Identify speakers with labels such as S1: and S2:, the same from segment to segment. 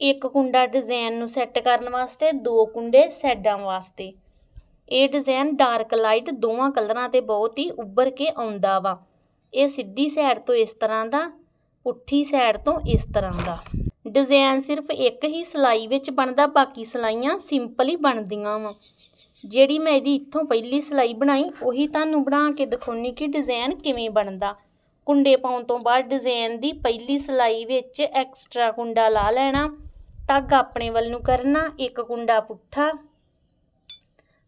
S1: ਇੱਕ ਕੁੰਡਾ ਡਿਜ਼ਾਈਨ ਨੂੰ ਸੈੱਟ ਕਰਨ ਵਾਸਤੇ, ਦੋ ਕੁੰਡੇ ਸੈਡਾਂ ਵਾਸਤੇ। ਇਹ ਡਿਜ਼ਾਈਨ ਡਾਰਕ ਲਾਈਟ ਦੋਵਾਂ ਕਲਰਾਂ ਤੇ ਬਹੁਤ ਹੀ ਉੱਭਰ ਕੇ ਆਉਂਦਾ ਵਾ। ਇਹ ਸਿੱਧੀ ਸਾਈਡ ਤੋਂ ਇਸ ਤਰ੍ਹਾਂ ਦਾ, ਪੁੱਠੀ ਸਾਈਡ ਤੋਂ ਇਸ ਤਰ੍ਹਾਂ ਦਾ। ਡਿਜ਼ਾਈਨ ਸਿਰਫ ਇੱਕ ਹੀ ਸਲਾਈ ਵਿੱਚ ਬਣਦਾ, ਬਾਕੀ ਸਲਾਈਆਂ ਸਿੰਪਲ ਹੀ ਬਣਦੀਆਂ ਵਾ। ਜਿਹੜੀ ਮੈਂ ਇਹਦੀ ਇੱਥੋਂ ਪਹਿਲੀ ਸਲਾਈ ਬਣਾਈ, ਉਹੀ ਤੁਹਾਨੂੰ ਬਣਾ ਕੇ ਦਿਖਾਉਣੀ ਕਿ ਡਿਜ਼ਾਈਨ ਕਿਵੇਂ ਬਣਦਾ। ਕੁੰਡੇ ਪਾਉਣ ਤੋਂ ਬਾਅਦ ਡਿਜ਼ਾਈਨ ਦੀ ਪਹਿਲੀ ਸਲਾਈ ਵਿੱਚ ਐਕਸਟਰਾ ਕੁੰਡਾ ਲਾ ਲੈਣਾ। ਧਾਗਾ ਆਪਣੇ ਵੱਲ ਨੂੰ ਕਰਨਾ, ਇੱਕ ਕੁੰਡਾ ਪੁੱਠਾ।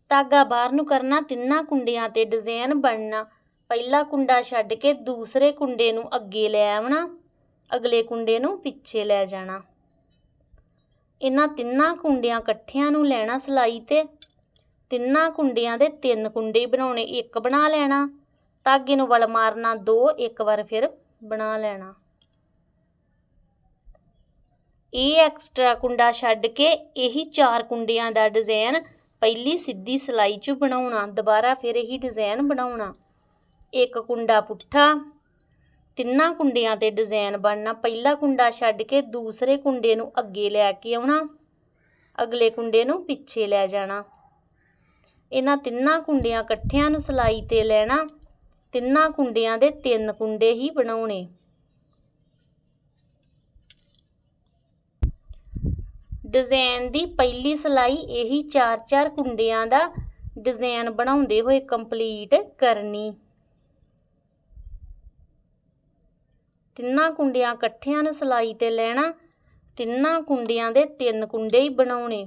S1: ਧਾਗਾ ਬਾਹਰ ਨੂੰ ਕਰਨਾ, ਤਿੰਨਾਂ ਕੁੰਡਿਆਂ ਤੇ ਡਿਜ਼ਾਈਨ ਬਣਨਾ। ਪਹਿਲਾ ਕੁੰਡਾ ਛੱਡ ਕੇ ਦੂਸਰੇ ਕੁੰਡੇ ਨੂੰ ਅੱਗੇ ਲੈ ਆਉਣਾ ਅਗਲੇ ਕੁੰਡੇ ਨੂੰ ਪਿੱਛੇ ਲੈ ਜਾਣਾ। ਇਹਨਾਂ ਤਿੰਨਾਂ ਕੁੰਡਿਆਂ ਇਕੱਠਿਆਂ ਨੂੰ ਲੈਣਾ ਸਲਾਈ ਤੇ। ਤਿੰਨਾਂ ਕੁੰਡਿਆਂ ਦੇ ਤਿੰਨ ਕੁੰਡੇ ਬਣਾਉਣੇ, ਇੱਕ ਬਣਾ ਲੈਣਾ। ਧਾਗੇ ਨੂੰ ਵਲ ਮਾਰਨਾ, ਦੋ, ਇੱਕ ਵਾਰ ਫਿਰ ਬਣਾ ਲੈਣਾ। ਇਹ ਐਕਸਟਰਾ ਕੁੰਡਾ ਛੱਡ ਕੇ ਇਹੀ ਚਾਰ ਕੁੰਡਿਆਂ ਦਾ ਡਿਜ਼ਾਈਨ ਪਹਿਲੀ ਸਿੱਧੀ ਸਲਾਈ 'ਚ ਬਣਾਉਣਾ, ਦੁਬਾਰਾ ਫਿਰ ਇਹੀ ਡਿਜ਼ਾਈਨ ਬਣਾਉਣਾ। ਇੱਕ ਕੁੰਡਾ ਪੁੱਠਾ, ਤਿੰਨਾਂ ਕੁੰਡਿਆਂ ਤੇ ਡਿਜ਼ਾਈਨ ਬਣਨਾ, ਪਹਿਲਾ ਕੁੰਡਾ ਛੱਡ ਕੇ ਦੂਸਰੇ ਕੁੰਡੇ ਨੂੰ ਅੱਗੇ ਲੈ ਕੇ ਆਉਣਾ, ਅਗਲੇ ਕੁੰਡੇ ਨੂੰ ਪਿੱਛੇ ਲੈ ਜਾਣਾ। ਇਹਨਾਂ ਤਿੰਨਾਂ ਕੁੰਡਿਆਂ ਇਕੱਠਿਆਂ ਨੂੰ ਸਲਾਈ ਤੇ ਲੈਣਾ, ਤਿੰਨਾਂ ਕੁੰਡਿਆਂ ਦੇ ਤਿੰਨ ਕੁੰਡੇ ਹੀ ਬਣਾਉਣੇ। ਡਿਜ਼ਾਈਨ ਦੀ ਪਹਿਲੀ ਸਲਾਈ ਇਹੀ ਚਾਰ ਚਾਰ ਕੁੰਡਿਆਂ ਦਾ ਡਿਜ਼ਾਈਨ ਬਣਾਉਂਦੇ ਹੋਏ ਕੰਪਲੀਟ ਕਰਨੀ। ਤਿੰਨਾਂ ਕੁੰਡਿਆਂ ਇਕੱਠਿਆਂ ਨੂੰ ਸਲਾਈ ਤੇ ਲੈਣਾ, ਤਿੰਨਾਂ ਕੁੰਡਿਆਂ ਦੇ ਤਿੰਨ ਕੁੰਡੇ ਹੀ ਬਣਾਉਣੇ।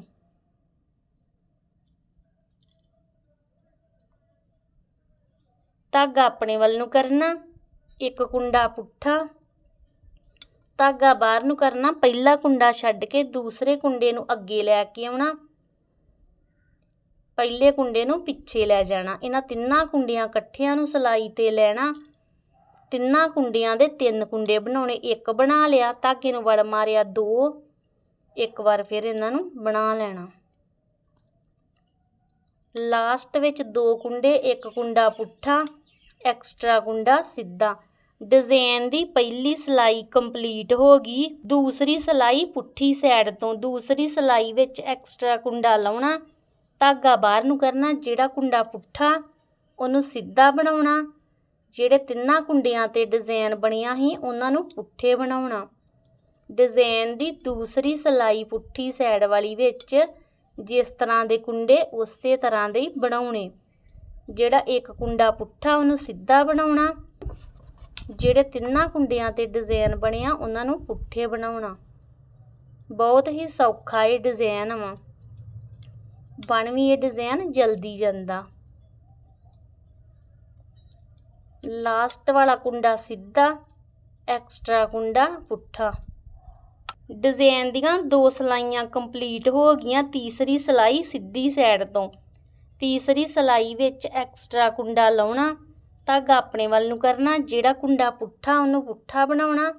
S1: ਧਾਗਾ ਆਪਣੇ ਵੱਲ ਨੂੰ ਕਰਨਾ, ਇੱਕ ਕੁੰਡਾ ਪੁੱਠਾ ਧਾਗਾ ਬਾਹਰ ਨੂੰ ਕਰਨਾ, ਪਹਿਲਾ ਕੁੰਡਾ ਛੱਡ ਕੇ ਦੂਸਰੇ ਕੁੰਡੇ ਨੂੰ ਅੱਗੇ ਲੈ ਕੇ ਆਉਣਾ। ਪਹਿਲੇ ਕੁੰਡੇ ਨੂੰ ਪਿੱਛੇ ਲੈ ਜਾਣਾ। ਇਹਨਾਂ ਤਿੰਨਾਂ ਕੁੰਡਿਆਂ ਇਕੱਠਿਆਂ ਨੂੰ ਸਲਾਈ ਤੇ ਲੈਣਾ। ਤਿੰਨਾਂ ਕੁੰਡਿਆਂ ਦੇ ਤਿੰਨ ਕੁੰਡੇ ਬਣਾਉਣੇ। ਇੱਕ ਬਣਾ ਲਿਆ, ਧਾਗੇ ਨੂੰ ਵੜ ਮਾਰਿਆ ਦੋ। ਇੱਕ ਵਾਰ ਫਿਰ ਇਹਨਾਂ ਨੂੰ ਬਣਾ ਲੈਣਾ। ਲਾਸਟ ਵਿੱਚ ਦੋ ਕੁੰਡੇ, ਇੱਕ ਕੁੰਡਾ ਪੁੱਠਾ, ਐਕਸਟਰਾ ਕੁੰਡਾ ਸਿੱਧਾ। ਡਿਜ਼ਾਈਨ ਦੀ ਪਹਿਲੀ ਸਲਾਈ ਕੰਪਲੀਟ ਹੋ ਗਈ। ਦੂਸਰੀ ਸਲਾਈ ਪੁੱਠੀ ਸਾਈਡ ਤੋਂ, ਦੂਸਰੀ ਸਲਾਈ ਵਿੱਚ ਐਕਸਟਰਾ ਕੁੰਡਾ ਲਾਉਣਾ। ਧਾਗਾ ਬਾਹਰ ਨੂੰ ਕਰਨਾ, ਜਿਹੜਾ ਕੁੰਡਾ ਪੁੱਠਾ, ਉਹਨੂੰ ਸਿੱਧਾ ਬਣਾਉਣਾ। ਜਿਹੜੇ ਤਿੰਨਾਂ ਕੁੰਡਿਆਂ ਤੇ ਡਿਜ਼ਾਈਨ ਬਣਿਆ ਸੀ, ਉਹਨਾਂ ਨੂੰ ਪੁੱਠੇ ਬਣਾਉਣਾ। ਡਿਜ਼ਾਈਨ ਦੀ ਦੂਸਰੀ ਸਲਾਈ ਪੁੱਠੀ ਸਾਈਡ ਵਾਲੀ ਵਿੱਚ ਜਿਸ ਤਰ੍ਹਾਂ ਦੇ ਕੁੰਡੇ, ਉਸੇ ਤਰ੍ਹਾਂ ਦੇ ਹੀ ਬਣਾਉਣੇ। ਜਿਹੜਾ ਇੱਕ ਕੁੰਡਾ ਪੁੱਠਾ, ਉਹਨੂੰ ਸਿੱਧਾ ਬਣਾਉਣਾ। ਜਿਹੜੇ ਤਿੰਨਾਂ ਕੁੰਡਿਆਂ ਤੇ ਡਿਜ਼ਾਈਨ ਬਣਿਆ ਉਹਨਾਂ ਨੂੰ ਪੁੱਠੇ ਬਣਾਉਣਾ। ਬਹੁਤ ਹੀ ਸੌਖਾ ਇਹ ਡਿਜ਼ਾਈਨ ਵਾ। ਬਣ ਵੀ ਇਹ ਡਿਜ਼ਾਈਨ ਜਲਦੀ ਜਾਂਦਾ। ਲਾਸਟ ਵਾਲਾ ਕੁੰਡਾ ਸਿੱਧਾ, ਐਕਸਟਰਾ ਕੁੰਡਾ ਪੁੱਠਾ। ਡਿਜ਼ਾਈਨ ਦੀਆਂ ਦੋ ਸਲਾਈਆਂ ਕੰਪਲੀਟ ਹੋ ਗਈਆਂ, ਤੀਸਰੀ ਸਲਾਈ ਸਿੱਧੀ ਸਾਈਡ ਤੋਂ। ਤੀਸਰੀ ਸਲਾਈ ਵਿੱਚ ਐਕਸਟਰਾ ਕੁੰਡਾ ਲਾਉਣਾ ਧਾਗਾ ਆਪਣੇ ਵੱਲ ਨੂੰ ਕਰਨਾ, ਜਿਹੜਾ ਕੁੰਡਾ ਪੁੱਠਾ, ਉਹਨੂੰ ਪੁੱਠਾ ਬਣਾਉਣਾ।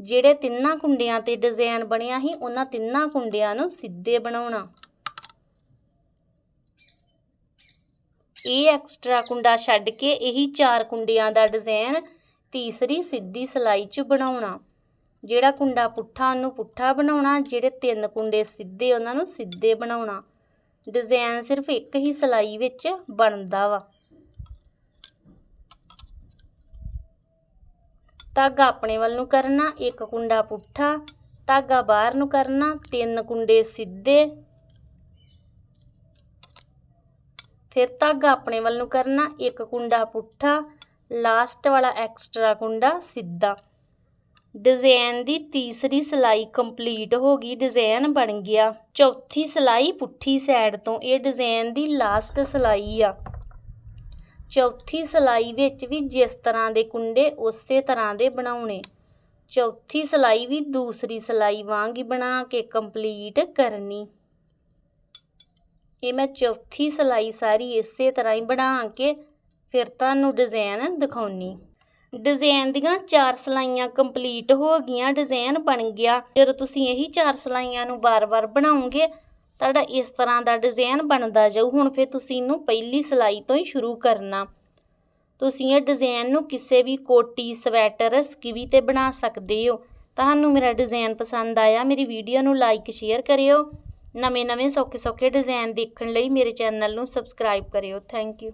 S1: ਜਿਹੜੇ ਤਿੰਨਾਂ ਕੁੰਡਿਆਂ ਤੇ ਡਿਜ਼ਾਈਨ ਬਣਿਆ ਸੀ, ਉਹਨਾਂ ਤਿੰਨਾਂ ਕੁੰਡਿਆਂ ਨੂੰ ਸਿੱਧੇ ਬਣਾਉਣਾ। ਇਹ ਐਕਸਟਰਾ ਕੁੰਡਾ ਛੱਡ ਕੇ ਇਹੀ ਚਾਰ ਕੁੰਡਿਆਂ ਦਾ ਡਿਜ਼ਾਈਨ ਤੀਸਰੀ ਸਿੱਧੀ ਸਲਾਈ 'ਚ ਬਣਾਉਣਾ। ਜਿਹੜਾ ਕੁੰਡਾ ਪੁੱਠਾ, ਉਹਨੂੰ ਪੁੱਠਾ ਬਣਾਉਣਾ, ਜਿਹੜੇ ਤਿੰਨ ਕੁੰਡੇ ਸਿੱਧੇ, ਉਹਨਾਂ ਨੂੰ ਸਿੱਧੇ ਬਣਾਉਣਾ। ਡਿਜ਼ਾਈਨ ਸਿਰਫ ਇੱਕ ਹੀ ਸਲਾਈ ਵਿੱਚ ਬਣਦਾ ਵਾ। ਧਾਗਾ ਆਪਣੇ ਵੱਲ ਨੂੰ ਕਰਨਾ, ਇੱਕ ਕੁੰਡਾ ਪੁੱਠਾ, ਧਾਗਾ ਬਾਹਰ ਨੂੰ ਕਰਨਾ, ਤਿੰਨ ਕੁੰਡੇ ਸਿੱਧੇ। ਫਿਰ ਧਾਗਾ ਆਪਣੇ ਵੱਲ ਨੂੰ ਕਰਨਾ, ਇੱਕ ਕੁੰਡਾ ਪੁੱਠਾ ਲਾਸਟ ਵਾਲਾ ਐਕਸਟਰਾ ਕੁੰਡਾ ਸਿੱਧਾ। ਡਿਜ਼ਾਈਨ ਦੀ ਤੀਸਰੀ ਸਲਾਈ ਕੰਪਲੀਟ ਹੋ ਗਈ ਡਿਜ਼ਾਈਨ ਬਣ ਗਿਆ। ਚੌਥੀ ਸਲਾਈ ਪੁੱਠੀ ਸਾਈਡ ਤੋਂ, ਇਹ ਡਿਜ਼ਾਈਨ ਦੀ ਲਾਸਟ ਸਲਾਈ ਆ। ਚੌਥੀ ਸਲਾਈ ਵਿੱਚ ਵੀ ਜਿਸ ਤਰ੍ਹਾਂ ਦੇ ਕੁੰਡੇ, ਉਸੇ ਤਰ੍ਹਾਂ ਦੇ ਬਣਾਉਣੇ। ਚੌਥੀ ਸਿਲਾਈ ਵੀ ਦੂਸਰੀ ਸਿਲਾਈ ਵਾਂਗ ਹੀ ਬਣਾ ਕੇ ਕੰਪਲੀਟ ਕਰਨੀ। ਇਹ ਮੈਂ ਚੌਥੀ ਸਿਲਾਈ ਸਾਰੀ ਇਸੇ ਤਰ੍ਹਾਂ ਹੀ ਬਣਾ ਕੇ ਫਿਰ ਤੁਹਾਨੂੰ ਡਿਜ਼ਾਈਨ ਦਿਖਾਉਣੀ। ਡਿਜ਼ਾਈਨ ਦੀਆਂ ਚਾਰ ਸਲਾਈਆਂ ਕੰਪਲੀਟ ਹੋ ਗਈਆਂ ਡਿਜ਼ਾਈਨ ਬਣ ਗਿਆ। ਜਦੋਂ ਤੁਸੀਂ ਇਹੀ ਚਾਰ ਸਲਾਈਆਂ ਨੂੰ ਬਾਰ-ਬਾਰ ਬਣਾਉਂਗੇ ਤੁਹਾਡਾ ਇਸ ਤਰ੍ਹਾਂ ਦਾ ਡਿਜ਼ਾਈਨ ਬਣਦਾ ਜਾਊ, ਹੁਣ ਫਿਰ ਤੁਸੀਂ ਇਹਨੂੰ ਪਹਿਲੀ ਸਿਲਾਈ ਤੋਂ ਹੀ ਸ਼ੁਰੂ ਕਰਨਾ। ਤੁਸੀਂ ਇਹ ਡਿਜ਼ਾਈਨ ਨੂੰ ਕਿਸੇ ਵੀ ਕੋਟੀ, ਸਵੈਟਰ, ਸਕਿਵੀ ਤੇ ਬਣਾ ਸਕਦੇ ਹੋ। ਤੁਹਾਨੂੰ ਮੇਰਾ ਡਿਜ਼ਾਈਨ ਪਸੰਦ ਆਇਆ, ਮੇਰੀ ਵੀਡੀਓ ਨੂੰ ਲਾਈਕ, ਸ਼ੇਅਰ ਕਰਿਓ। ਨਵੇਂ-ਨਵੇਂ ਸੌਖੇ-ਸੌਖੇ ਡਿਜ਼ਾਈਨ ਦੇਖਣ ਲਈ ਮੇਰੇ ਚੈਨਲ ਨੂੰ ਸਬਸਕ੍ਰਾਈਬ ਕਰਿਓ। Thank you.